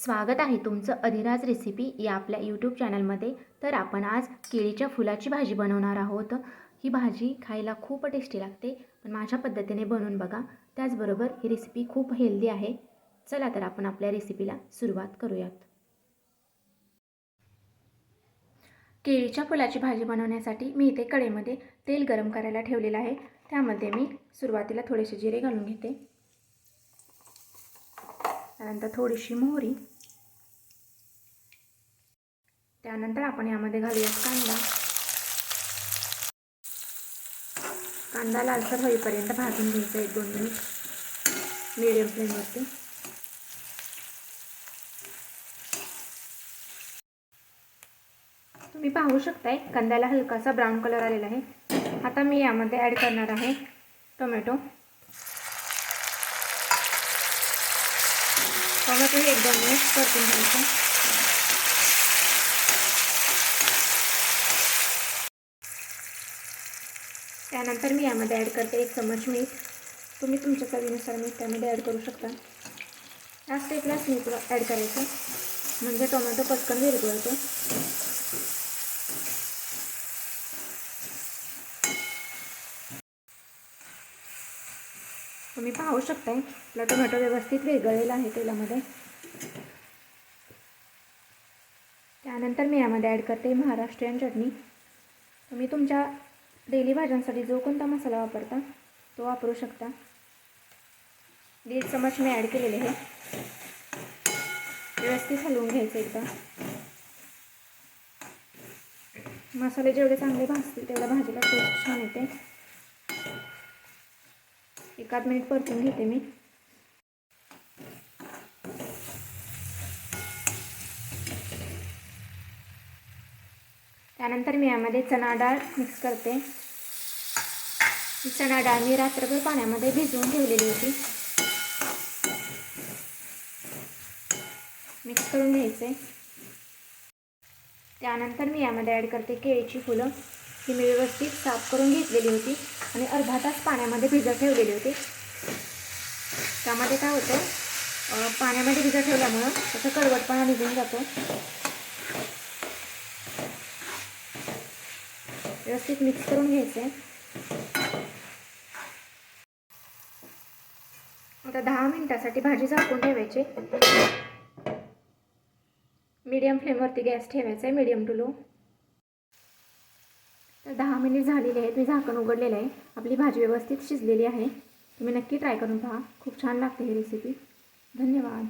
स्वागत आहे तुमचं अधिराज रेसिपी या आपल्या यूट्यूब चॅनलमध्ये तर आपण आज केळीच्या फुलाची भाजी बनवणार आहोत. ही भाजी खायला खूप टेस्टी लागते पण माझ्या पद्धतीने बनवून बघा. त्याचबरोबर ही रेसिपी खूप हेल्दी आहे. चला तर आपण आपल्या रेसिपीला सुरुवात करूयात. केळीच्या फुलाची भाजी बनवण्यासाठी मी इथे कढईमध्ये तेल गरम करायला ठेवलेलं आहे. त्यामध्ये मी सुरुवातीला थोडेसे जिरे घालून घेते. त्यानंतर थोडीशी मोहरी त्यानंतर आपण यामध्ये घालूयात कांदा. कांदा लालसर होईपर्यंत भाजून घ्यायचा एक दोन मिनिट. मिडियम फ्लेमवरती तुम्ही पाहू शकताय कांद्याला हलकासा ब्राऊन कलर आलेला आहे. आता मी यामध्ये ॲड करणार आहे टोमॅटो टोमॅटो एक दोन मिनिट परतून घ्यायचं. त्यानंतर मी यामध्ये ॲड करते एक चमच मीठ तुम्ही तुमच्या चवीनुसार मीठ त्यामध्ये ॲड करू शकता. या स्टेपलाच मीठ ॲड करायचं. म्हणजे टोमॅटो पटकन विरघळतो. तुम्ही पाहू शकताय आपला टोमॅटो व्यवस्थित वेगळलेला आहे तेलामध्ये. त्यानंतर मी यामध्ये ॲड करते महाराष्ट्रीयन चटणी. तुम्ही तुमच्या डेली भाज्यांसाठी जो कोणता मसाला वापरता तो वापरू शकता. दीड चमच मी ॲड केलेले आहे व्यवस्थित हलवून घ्यायचं एकदा. मसाले जेवढे चांगले भाजतील तेवढ्या भाजीला टेस्ट छान येते. एकाद मिनिट परतून घेते मी. त्यानंतर मी यामध्ये चणा डाळ मिक्स करते. चणा डाळ मी रात्रभर पाण्यामध्ये भिजवून ठेवलेली होती. मिक्स करून घ्यायचे. त्यानंतर मी यामध्ये ॲड करते केळीची फुलं. ही मी व्यवस्थित साफ करून घेतलेली होती आणि अर्धा तास पाण्यामध्ये भिजत ठेवलेली होती. त्यामध्ये काय होतं पाण्यामध्ये भिजत ठेवल्यामुळं त्याचा कडवटपणा निघून जातो. व्यवस्थित मिक्स करून घ्यायचं. आता दहा मिनटासाठी भाजी झाकून ठेवायची. मीडियम फ्लेमवरती गॅस ठेवायचा आहे मीडियम टू लो तर दहा मिनिट झालेले आहेत मी झाकण उघडलेलं आहे. आपली भाजी व्यवस्थित शिजलेली आहे. तुम्ही नक्की ट्राय करून पहा. खूप छान लागते ही रेसिपी धन्यवाद.